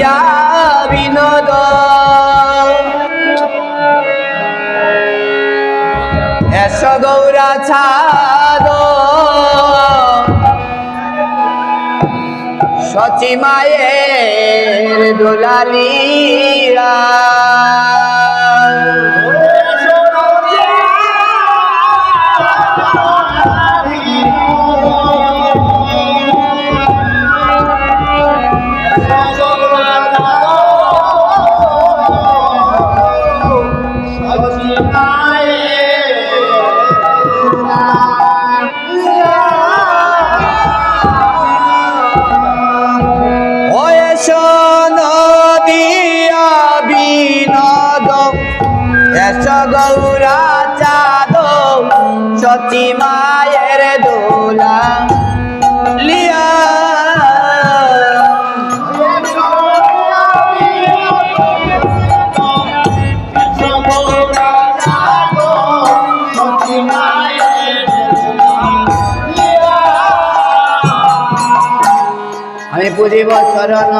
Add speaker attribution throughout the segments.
Speaker 1: দিয়া বিনোদ এস গৌরা ছাদ। সচিমায়ের দোলালিয়া এস গৌরা চাঁদ সচি মায়ের দোলা। লিয়া। আমি পুজিব চরণ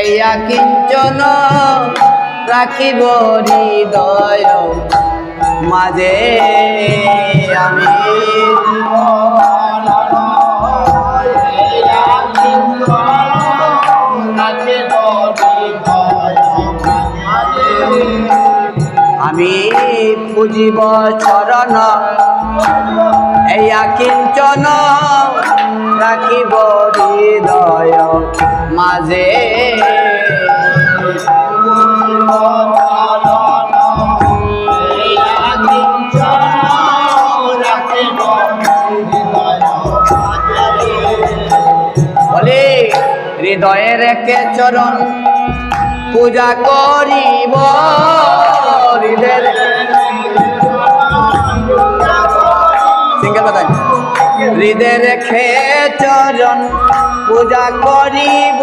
Speaker 1: এইয়া কিঞ্চন রাখিব হৃদয়। মাঝে আমি আমি পুজিব চরণ এইয়া কিঞ্চন রাখিব হৃদয়। মাঝে বলে হৃদয়ের একে চরণ পূজা করিব হৃদয় রেখে চরণ পূজা করিব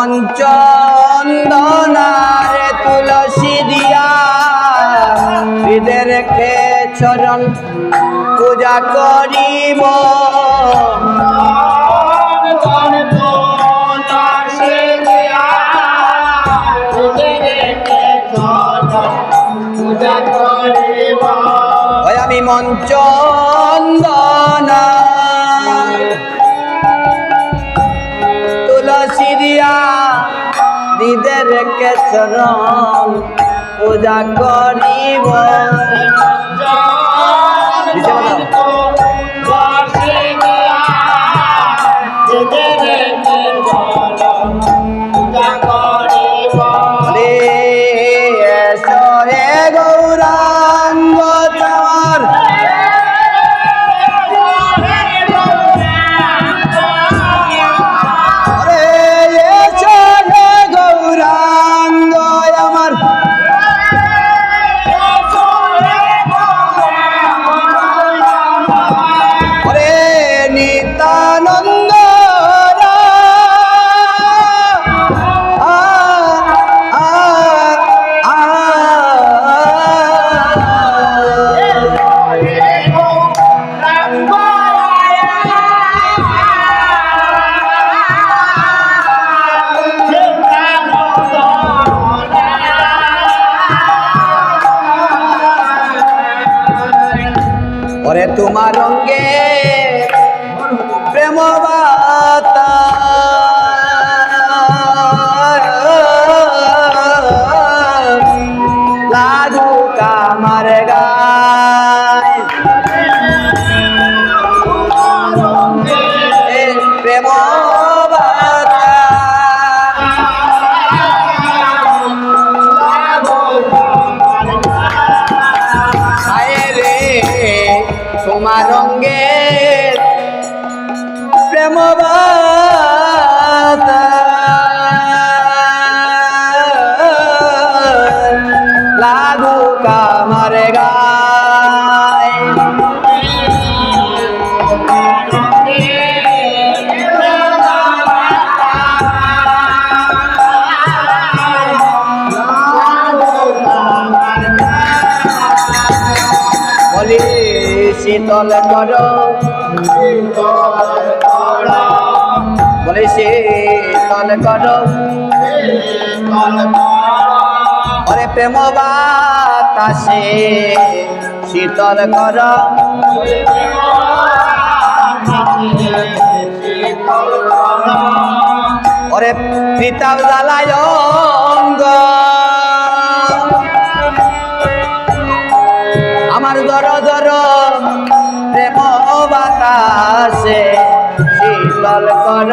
Speaker 1: অগমন চন্দনারে তুলসী দিয়া হৃদয় রেখে চরণ পূজা করিব। আমি হৃদয় রেখে পূজা করিব ওরে তোমার রঙ্গে প্রেম লাগু কামার গায়। প্রেম কামার গায়। শীতল কর। বলে শীতল কর। ওরে প্রেম বাতাসে শীতল কর ওরে পিতাব জ্বালায় আমার দর দর প্রেম বাতাসে, শীতল কর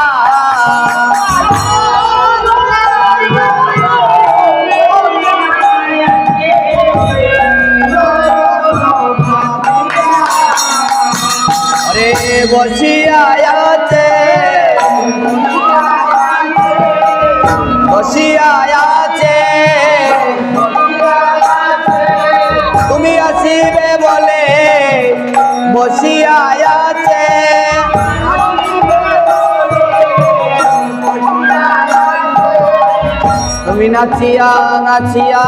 Speaker 1: নাচিয়া নাচিয়া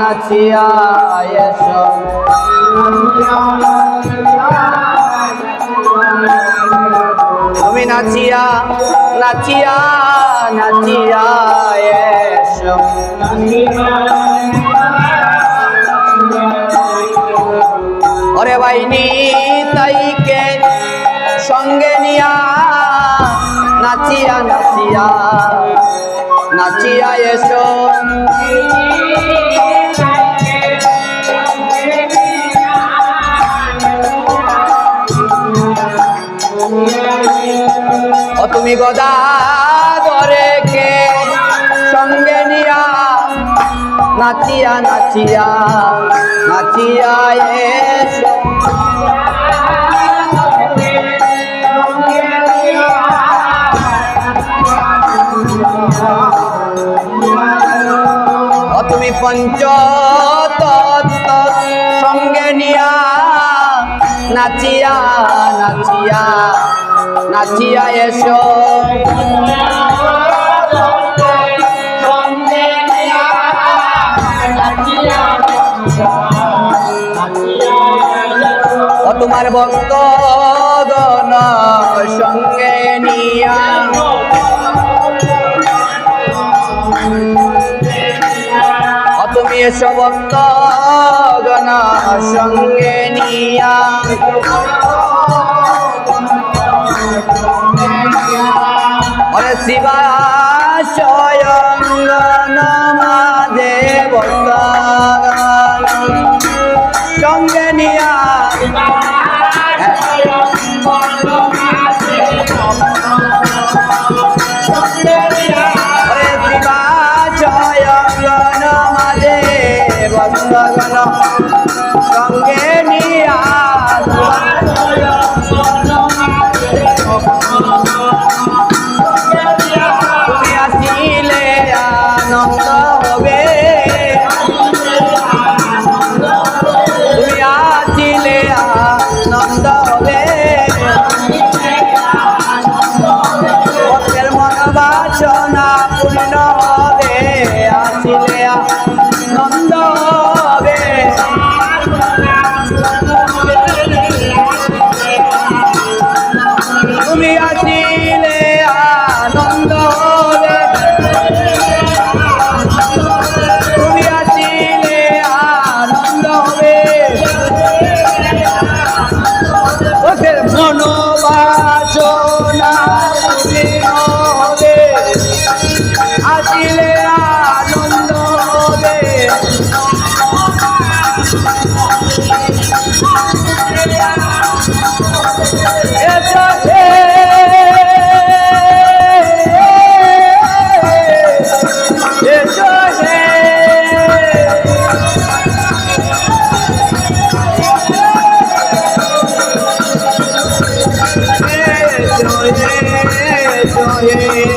Speaker 1: নাচিয়া, এসো। তুমি নাচিয়া নাচিয়া নাচিয়া, এসো। ওরে বাইনি তাইকে সঙ্গে নিয়া, নাচিয়া নাচিয়া। নাচিয়া এসো। ও তুমি গদা ধরে কে? সঙ্গে নিয়া নাচিয়া নাচিয়া নাচিয়া এসো। তুমি পঞ্চ সঙ্গে নিয়া নাচিয়া নাচিয়া নাচিয়া এসো। তোমার ভক্ত গণ সঙ্গে নিয়া। ও তুমি এসো ভক্ত গণ সঙ্গে নিয়া। ওরে শিবা স্বয়ং ভক্ত সঙ্গে নিয়া। ভক্তগণ সঙ্গে জয়